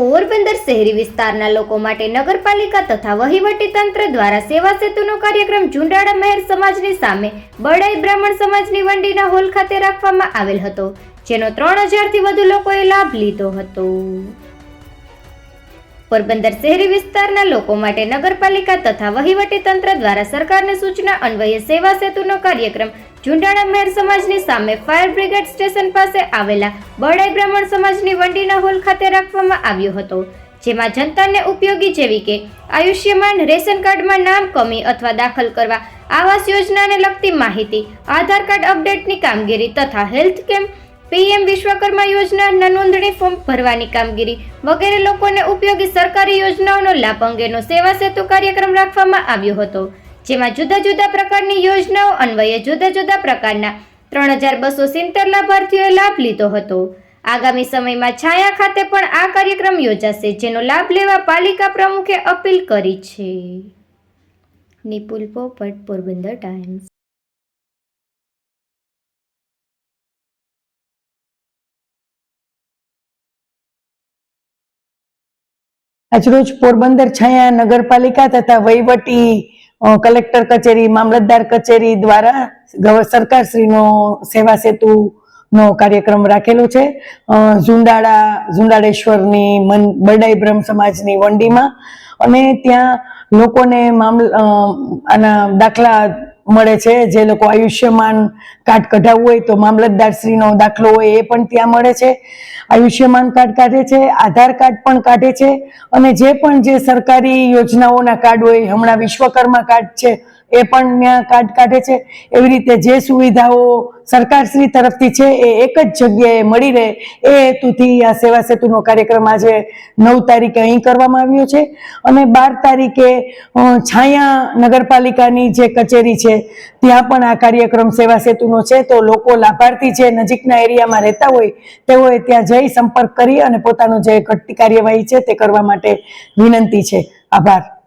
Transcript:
પોરબંદર શહેરી વિસ્તારના લોકો માટે નગરપાલિકા તથા વહીવટી તંત્ર દ્વારા સેવા સેતુનો કાર્યક્રમ ઝુંડાળા મહેર સમાજની સામે બડાઈ બ્રાહ્મણ સમાજની વંડીના હોલ ખાતે રાખવામાં આવેલ હતો, જેનો ત્રણ હજારથી વધુ લોકોએ લાભ લીધો હતો. પોરબંદર શહેરી વિસ્તારના લોકો માટે નગરપાલિકા તથા વહીવટી તંત્ર દ્વારા સરકારની સૂચના અન્વયે સેવા સેતુનો કાર્યક્રમ ઝુંડાળા મેર સમાજની સામે ફાયર બ્રિગેડ સ્ટેશન પાસે આવેલા બળાઈ બ્રાહ્મણ સમાજની વંડીના હોલ ખાતે રાખવામાં આવ્યો હતો, જેમાં જનતાને ઉપયોગી જેવી કે આયુષ્યમાન રેશન કાર્ડમાં નામ કમી અથવા દાખલ કરવા આવાસ યોજનાને લગતી માહિતી, આધાર કાર્ડ અપડેટની કામગીરી તથા હેલ્થ કેમ્પ, પીએમ વિશ્વકર્મા યોજનાના નોંધણી ફોર્મ ભરવાની કામગીરી વગેરે લોકોને ઉપયોગી સરકારી યોજનાઓનો લાભ અંગેનો સેવા સેતુ કાર્યક્રમ રાખવામાં આવ્યો હતો. જેમાં જુદા જુદા પ્રકારની યોજનાઓ અન્વયે જુદા જુદા પ્રકારના ત્રણ હજાર બસો સિત્તેર લાભાર્થીઓએ લાભ લીધો હતો. આગામી સમયમાં છાયા ખાતે પણ આ કાર્યક્રમ યોજાશે, જેનો લાભ લેવા પાલિકા પ્રમુખે અપીલ કરી છે. નિપુલ પોપટ, પોરબંદર ટાઈમ્સ. આજરોજ પોરબંદર છાયા નગરપાલિકા તથા વહીવટી કલેક્ટર કચેરી, મામલતદાર કચેરી દ્વારા સરકારશ્રીનો સેવા સેતુ નો કાર્યક્રમ રાખેલો છે. ઝુંડાળા, ઝુંડાળેશ્વરની મન, બરડાઈ બ્રહ્મ સમાજની વંડીમાં. અને ત્યાં લોકોને મામલ આના દાખલા મળે છે. જે લોકો આયુષ્યમાન કાર્ડ કઢાવવું હોય તો મામલતદારશ્રીનો દાખલો હોય એ પણ ત્યાં મળે છે. આયુષ્યમાન કાર્ડ કાઢે છે, આધાર કાર્ડ પણ કાઢે છે અને જે પણ જે સરકારી યોજનાઓના કાર્ડ હોય, હમણાં વિશ્વકર્મા કાર્ડ છે એ પણ ત્યાં કાર્ડ કાઢે છે. એવી રીતે જે સુવિધાઓ સરકારશ્રી તરફથી છે એ એક જ જગ્યાએ મળી રહે એ હેતુથી આ સેવા સેતુનો કાર્યક્રમ આજે નવ તારીખે અહીં કરવામાં આવ્યો છે. અને બાર તારીખે છાયા નગરપાલિકાની જે કચેરી છે, ત્યાં પણ આ કાર્યક્રમ સેવા સેતુનો છે. તો લોકો લાભાર્થી જે નજીકના એરિયામાં રહેતા હોય, તેઓએ ત્યાં જઈ સંપર્ક કરી અને પોતાનું જે ઘટતી કાર્યવાહી છે તે કરવા માટે વિનંતી છે. આભાર.